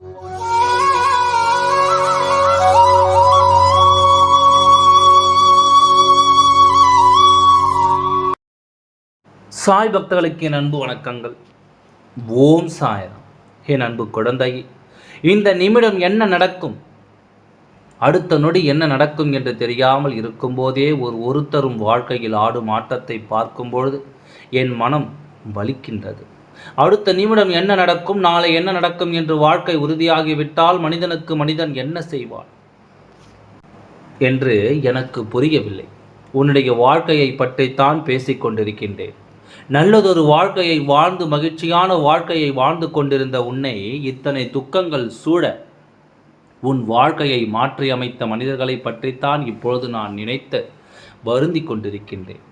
சாய் பக்தர்களுக்கு என் அன்பு வணக்கங்கள். ஓம் சாயராம். என் அன்பு குழந்தை இந்த நிமிடம் என்ன நடக்கும்? அடுத்த நொடி என்ன நடக்கும் என்று தெரியாமல் இருக்கும்போதே ஒரு ஒருத்தரும் வாழ்க்கையில் ஆடும் ஆட்டத்தை பார்க்கும்பொழுது என் மனம் வலிக்கின்றது. அடுத்த நிமிடம் என்ன நடக்கும் நாளை என்ன நடக்கும் என்று வாழ்க்கை உறுதியாகிவிட்டால் மனிதனுக்கு மனிதன் என்ன செய்வான்? என்று எனக்கு புரியவில்லை. உன்னுடைய வாழ்க்கையை பற்றித்தான் பேசிக் கொண்டிருக்கின்றேன். நல்லதொரு வாழ்க்கையை வாழ்ந்து மகிழ்ச்சியான வாழ்க்கையை வாழ்ந்து கொண்டிருந்த உன்னை இத்தனை துக்கங்கள் சூழ உன் வாழ்க்கையை மாற்றியமைத்த மனிதர்களை பற்றித்தான் இப்பொழுது நான் நினைத்து வருந்தி கொண்டிருக்கின்றேன்.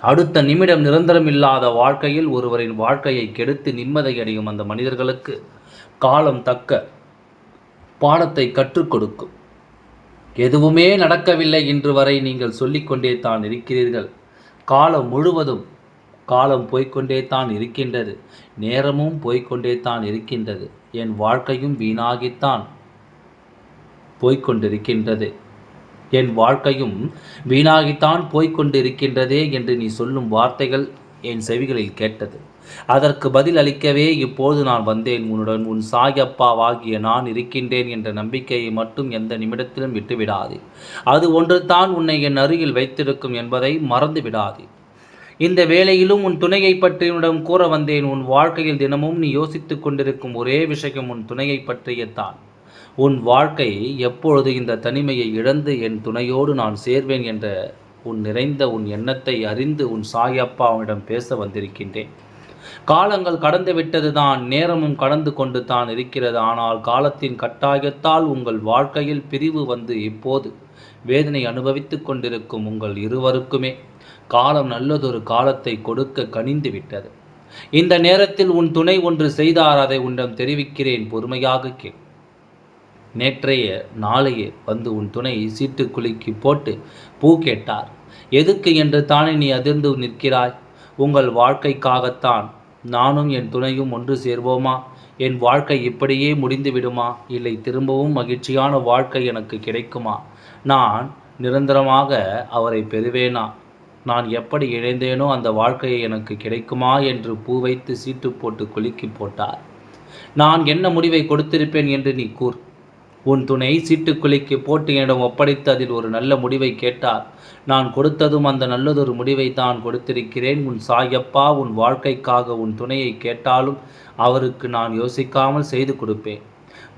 அடுத்த நிமிடம் நிரந்தரம் இல்லாத வாழ்க்கையில் ஒருவரின் வாழ்க்கையை கெடுத்து நிம்மதி அடையும் அந்த மனிதர்களுக்கு காலம் தக்க பாடத்தை கற்றுக் கொடுக்கும். எதுவுமே நடக்கவில்லை இன்று வரை நீங்கள் சொல்லிக்கொண்டே தான் இருக்கிறீர்கள். காலம் முழுவதும் காலம் போய்க்கொண்டே தான் இருக்கின்றது. நேரமும் போய்க்கொண்டே தான் இருக்கின்றது. என் வாழ்க்கையும் வீணாகித்தான் போய்கொண்டிருக்கின்றது என் வாழ்க்கையும் வீணாகித்தான் போய்கொண்டிருக்கின்றதே என்று நீ சொல்லும் வார்த்தைகள் என் செவிகளில் கேட்டது. அதற்கு பதில் அளிக்கவே இப்போது நான் வந்தேன். உன்னுடன் உன் சாயப்பாவாகிய நான் இருக்கின்றேன் என்ற நம்பிக்கையை மட்டும் எந்த நிமிடத்திலும் விட்டுவிடாதே. அது ஒன்று தான் உன்னை என் அருகில் வைத்திருக்கும் என்பதை மறந்து விடாதே இந்த வேளையிலும் உன் துணையை பற்றி உன்னிடம் கூற வந்தேன். உன் வாழ்க்கையில் தினமும் நீ யோசித்துக் கொண்டிருக்கும் ஒரே விஷயம் உன் துணையை பற்றியத்தான். உன் வாழ்க்கை எப்பொழுது இந்த தனிமையை இழந்து என் துணையோடு நான் சேர்வேன் என்ற உன் நிறைந்த உன் எண்ணத்தை அறிந்து உன் சாயப்பா அவனிடம் பேச வந்திருக்கின்றேன். காலங்கள் கடந்து விட்டது தான் நேரமும் கடந்து கொண்டு தான் இருக்கிறது. ஆனால் காலத்தின் கட்டாயத்தால் உங்கள் வாழ்க்கையில் பிரிவு வந்து இப்போது வேதனை அனுபவித்துக் கொண்டிருக்கும் உங்கள் இருவருக்குமே காலம் நல்லதொரு காலத்தை கொடுக்க கனிந்து விட்டது. இந்த நேரத்தில் உன் துணை ஒன்று செய்தார் அதை உன்னிடம் தெரிவிக்கிறேன். பொறுமையாக கேள். நேற்றைய நாளையே வந்து உன் துணை சீட்டு குலுக்கி போட்டு பூ கேட்டார். எதுக்கு என்று தானே நீ அதிர்ந்து நிற்கிறாய்? உங்கள் வாழ்க்கைக்காகத்தான் நானும் என் துணையும் ஒன்று சேர்வோமா? என் வாழ்க்கை இப்படியே முடிந்து விடுமா? இல்லை திரும்பவும் மகிழ்ச்சியான வாழ்க்கை எனக்கு கிடைக்குமா? நான் நிரந்தரமாக அவரை பெறுவேனா? நான் எப்படி இணைந்தேனோ அந்த வாழ்க்கையை எனக்கு கிடைக்குமா? என்று பூ வைத்து சீட்டு போட்டு குலுக்கி போட்டார். நான் என்ன முடிவை கொடுத்திருப்பேன்? என்று நீ கூர் உன் துணை சீட்டுக்குழிக்கு போட்டு என்னிடம் ஒப்படைத்து அதில் ஒரு நல்ல முடிவை கேட்டார். நான் கொடுத்ததும் அந்த நல்லதொரு முடிவை தான் கொடுத்திருக்கிறேன். உன் சாயப்பா உன் வாழ்க்கைக்காக உன் துணையை கேட்டாலும் அவருக்கு நான் யோசிக்காமல் செய்து கொடுப்பேன்.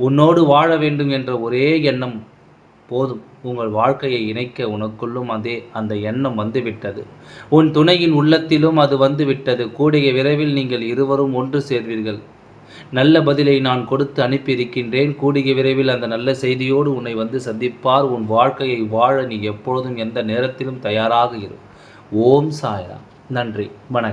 உன்னோடு வாழ வேண்டும் என்ற ஒரே எண்ணம் போதும். உங்கள் வாழ்க்கையை இணைக்க உனக்குள்ளும் அதே அந்த எண்ணம் வந்துவிட்டது. உன் துணையின் உள்ளத்திலும் அது வந்துவிட்டது. கூடிய விரைவில் நீங்கள் இருவரும் ஒன்று சேர்வீர்கள். நல்ல பதிலை நான் கொடுத்து அனுப்பியிருக்கின்றேன். கூடிய விரைவில் அந்த நல்ல செய்தியோடு உன்னை வந்து சந்திப்பார். உன் வாழ்க்கையை வாழ நீ எப்பொழுதும் எந்த நேரத்திலும் தயாராக இரு. ஓம் சாய்ராம். நன்றி. வணக்கம்.